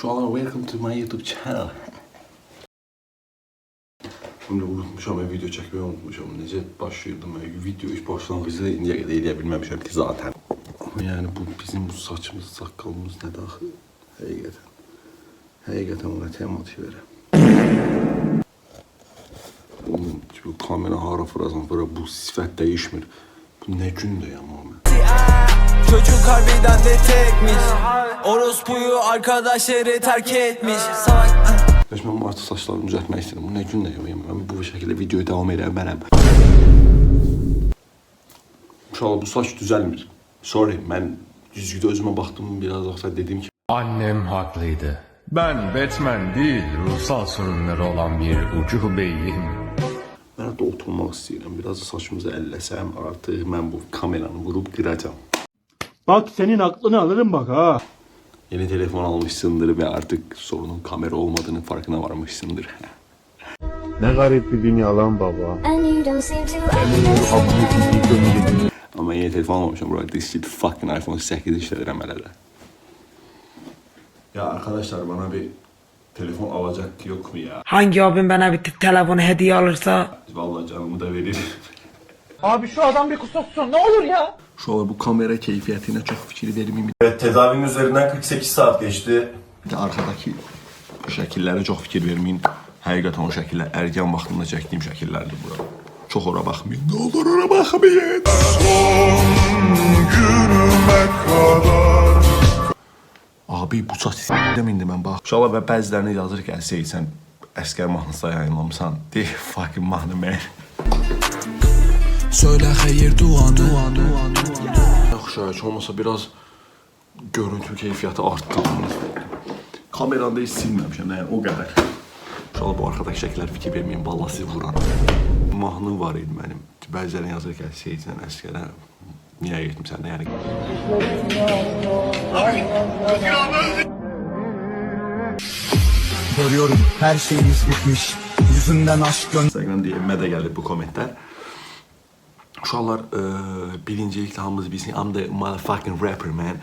Uşaqlar, welcome to my YouTube channel. Şimdi unutmuşam ve video çekmeyi unutmuşam. Necə başlayırdım və video iş başlanğıcı indiyə qədər eləyə bilməmişəm ki zaten. Ama yani bu bizim bu saçımız, saqqalımız nə daxil? Həqiqətən. Həqiqətən ona təmat verəm. Oğlum, kamera hara fırasan fıra bu sifət dəyişmir. Bu nə gündür ya Muhammed? Çocuk harbiden de tekmiş Orospuyu arkadaşları terk etmiş Salak bu artıq saçlarımı düzəltmək istəyirəm. Bu nə gündür ya? Mən bu şəkildə videoya davam edə bilmərəm. İnşallah bu saç düzəlmir. Sorry, mən düzgüdə özümə baxdım biraz vaxtda dedim ki, Annem haklıydı. Ben Batman değil, ruhsal sorunları olan bir ucubeyim. mən hətta oturmaq istəyirəm. Biraz da saçımızı əlləsəm, artıq mən bu kameranı vurub qıracam. Bak senin aklını alırım bak ha. Yeni telefon almışsındır ve artık sorunun kamera olmadığını farkına varmışsındır. Ne garip bir dünya lan baba. Ama yeni telefon almamışım. Bro, this shit fucking iPhone 8 işledirəm hələ də. Ya arkadaşlar bana bir telefon alacak yok mu ya? Hangi abim bana bir te- telefonu hediye alırsa Vallahi canımı da veririm. Abi şu adam bir kusursun ne olur ya. Şu an bu kamera keyfiyetine çok fikir vermeyeyim. Evet tedavinin üzerinden 48 saat geçti. Bir de arkadaki şəkillərə çox fikir verməyin. Həqiqətən o şəkillər ərgən vaxtında çəkdiyim şəkillərdir bura. Çox ora baxmayın. Nə olur ora baxmayın. Abi bu saç s**dim indi mən bax. İnşallah və bəzilərini yazır ki, əsə sən əskər mahnısı yayınlamısan. De fucking mahnı man. Söyle hayır duanı Yaxşı, heç olmasa biraz görüntü keyfiyyəti artdı. Kameranda heç silməmişəm, yəni o qədər. İnşallah bu arxadakı şəkillər fikir verməyin, vallahi sizi vuran. Mahnı var idi mənim. Bəziləri yazır ki, Seyidsən əskərə niyə getmisən yəni. Görüyorum her şeyimiz bitmiş Yüzünden aşk gön Instagram DM'ə də gəlib bu kommentlər. Uşaqlar, e, birinciliklə hamımız bilsin, I'm the motherfucking rapper man.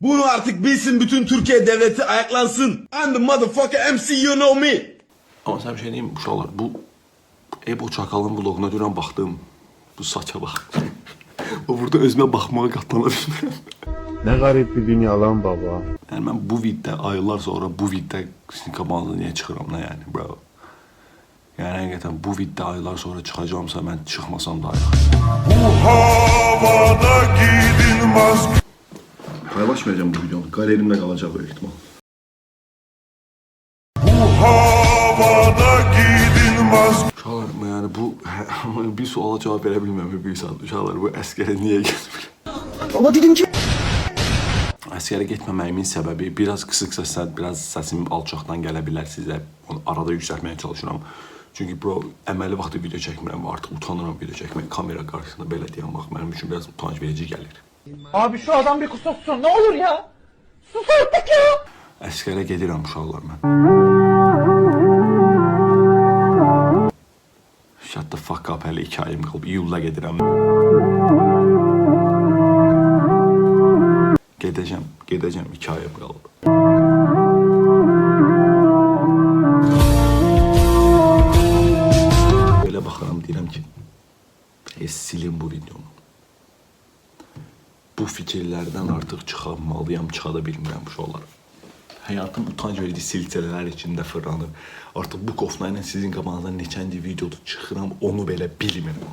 Bunu artık bilsin bütün Türkiye devleti ayaklansın. I'm the motherfucker MC you know me. Amma sən bir şey deyim, uşaqlar, bu Ebo Çakalın vloguna dünən baxdım. Bu saça bax. o burada özümə baxmağa qatlana bilmirəm. Ne garip bir dünya lan baba. Yəni mən bu viddə aylar sonra bu viddə sizin qabağınıza niyə çıxıram da yəni, bro. Yəni həqiqətən bu viddə aylar sonra çıxacağamsa mən çıxmasam daha yaxşı. Havada gidilmez Paylaşmayacağım bu videonu. Galerimdə qalacaq böyük ehtimal. Havada gidilmez Uşaqlar, yəni bu bir suala cavab verə bilmirəm bir saat. Uşaqlar, bu əskərə niyə getmir? Ama dedim ki Əskərə getməməyimin səbəbi biraz qısıq səslə, biraz səsim alçaqdan gələ bilər sizə. Onu arada yüksəltməyə çalışıram. Çünki bro, əməli vaxtı video çəkmirəm və artıq utanıram video çəkməyə. Kamera qarşısında belə deyən vaxt mənim üçün biraz utanc verici gəlir. Abi şu adam bir kusursun ne olur ya. Sus artık ya. Əskərə gedirəm uşaqlar mən. Shut the fuck up, hələ iki ayım qalıb. İyulda gedirəm. Gedəcəm, gedəcəm, iki ayım qalıb. Fikirlərdən artıq çıxamalıyam, çıxa da bilmirəm uşaqlar. Həyatım utanc verici silsilələr içində fırlanır. Artıq bu kofna ilə sizin qabağınıza neçənci videoda çıxıram, onu belə bilmirəm.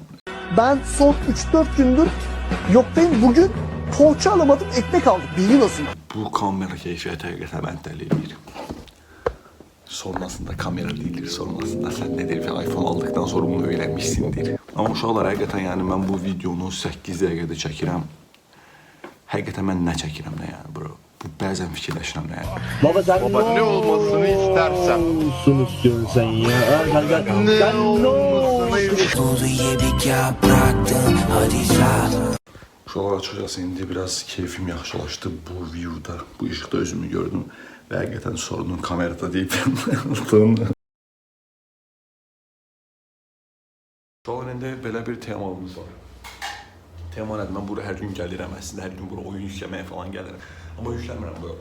Ben son 3-4 gündür yoktayım. Bugün poğaça alamadım, ekmek aldım. Beni nasıl? Bu kamera keyfiyyəti həqiqətən mən dəli edir. Sonrasında kamera deyilir, sonrasında sən nə deyir, iPhone aldıqdan sonra bunu öyrənmişsindir. Amma uşaqlar həqiqətən yəni mən bu videonu 8 dəqiqədə çəkirəm. Həqiqətən mən nə çəkirəm də yəni bro. Bu bəzən fikirləşirəm də yəni. Baba sen Baba ne olmasını istersen. Olsun istiyorsun sen ya. Gel gel. Sen ne olsun? Buzu yedik yapraktın hadi sal Uşaqlar açıqcası indi biraz keyfim yaxşılaşdı bu viewda, bu işıqda özümü gördüm və həqiqətən sorunun kamerada deyib aldığını. Uşaqlar indi belə bir temamız var. Tema nədir? Mən bura hər gün gəlirəm əslində, hər gün bura oyun yükləməyə falan gəlirəm. Amma yükləmirəm bura.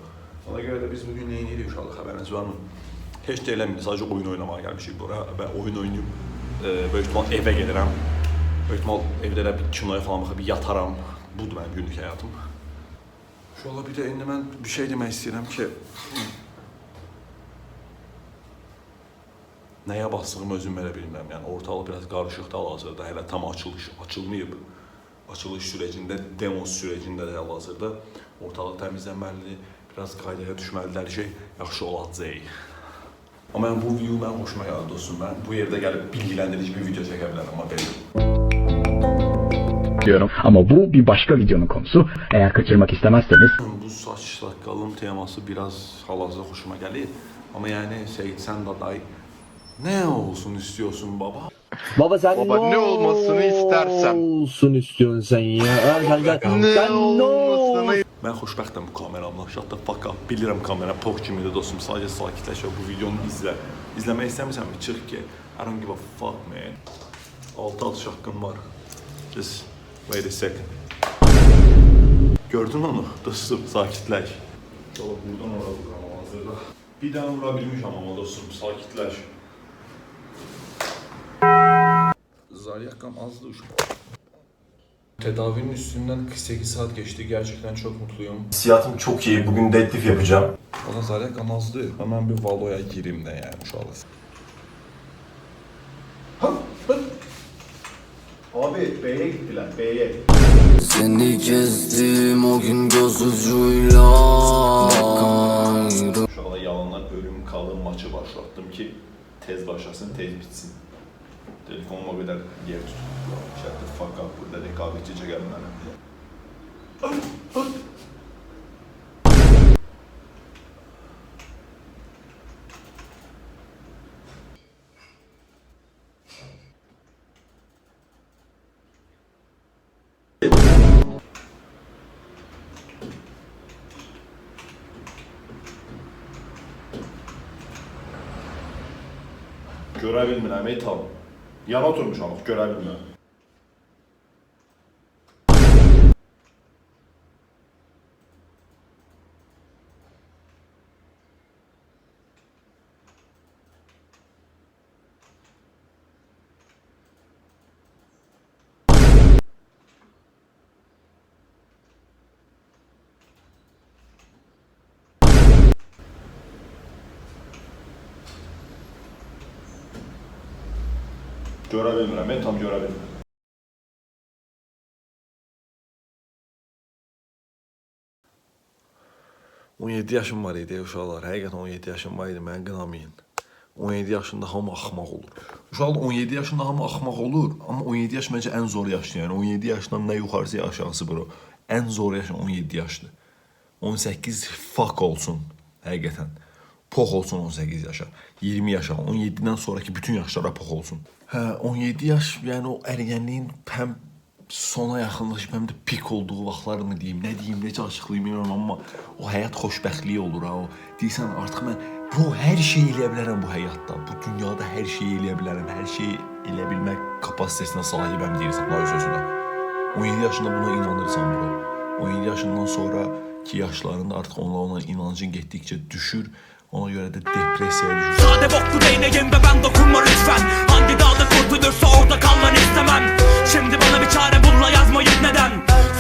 Ona göre de biz bugün neyin ediyoruz uşaqlar xəbəriniz var mı? Heç də eləmirik, sadəcə oyun oynamağa gəlmişik bura və oyun oynayıb e, böyük ihtimal evə gedirəm. Böyük ihtimal evdə də bir kinoya falan baxıb yataram. Budur mənim günlük həyatım. Uşaqlar bir də indi mən bir şey demək istəyirəm ki, nəyə basdığımı özüm belə bilmirəm. Yəni ortalıq biraz qarışıqdır hal-hazırda. Hələ tam açılış açılmayıb. Açılış sürecində, demo sürecində də hal-hazırda ortalıq təmizlənməlidir. Biraz qaydaya düşməlidir, hər şey yaxşı olacaq. Amma yəni bu video mənim xoşuma gəldi dostum. Mən bu yerdə gəlib bilgiləndirici bir video çəkə bilərəm amma belə. diyorum ama bu bir başka videonun konusu. Eğer kaçırmak istemezseniz Bu saç saqqalım teması biraz hal-hazırda xoşuma gəlir. Amma yəni Seyid sən nə olsun istiyorsun baba? Baba sen Baba, ne olmasını istersen. olsun istiyorsun sen ya? Ha, gel gel. sen ne olmasını Mən xoşbəxtəm bu kameramla. Shut the fuck up. Bilirəm kamera pok kimidir dostum. Sadəcə sakitləş və bu videonu izlə. İzləmək istəmirsənmi? Çıx ki. I don't give a fuck man. 6 atış haqqım var. Just wait a second. Gördün onu? Dostum sakitləş. Yola buradan ora vuram hazırda. Bir dənə vura bilmişəm amma dostum sakitləş. Zaryakam azdı uşaq. Tedavinin üstünden 48 saat geçti. Gerçekten çok mutluyum. Hissiyatım çok iyi. Bugün deadlift yapacağım. Valla Zaryakam azdı. Hemen bir Valo'ya gireyim de yani şu an. Abi B'ye gittiler. B'ye. Seni gezdim o gün göz ucuyla Şu anda yalanlar ölüm kalım maçı başlattım ki tez başlasın, tez bitsin. Telefonuma kadar yer tutup shut the fuck up burada rekabetçi çekerim ben. Görə bilmirəm, ey tam. Yana oturmuşam, görə bilmirəm. Görə bilmirəm, ey tam görə bilmirəm. ...17 yaşım var idi uşaqlar. Həqiqətən 17 yaşım var idi, məni qınamayın. 17 yaşında hamı axmaq olur. Uşaqlar 17 yaşında hamı axmaq olur, amma 17 yaş məncə ən zor yaşdır. Yəni 17 yaşdan nə yuxarısı, nə aşağısı bro. Ən zor yaş 17 yaşdır. 18 fuck olsun həqiqətən. Pox olsun 18 yaşa. 20 yaşa, 17-dən sonraki bütün yaşlara pox olsun. Hə, 17 yaş, yəni o ərgənliyin həm sona yaxınlaşıb həm də pik olduğu vaxtlar mı deyim, nə deyim, necə açıqlayım bilmirəm amma o həyat xoşbəxtliyi olur ha. O deyirsən artıq mən bu hər şey eləyə bilərəm bu həyatda. Bu dünyada hər şey eləyə bilərəm. Hər şey elə bilmək kapasitesinə sahibəm deyirsən var sözünə. 17 yaşında buna inanırsan bro. 17 yaşından sonra ki yaşlarında artıq ona olan inancın getdikcə düşür. Ona görə də depressiyaya düşür. Sade boklu değneğim ve ben dokunma lütfen. Hangi dağda kurtulursa orada kalmanı istemem. Şimdi bana bir çare bulla yazmayıp neden?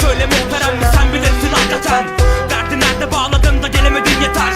Söyle muhterem sen bilirsin hakikaten. Derdi nerede bağladın da gelemedin yeter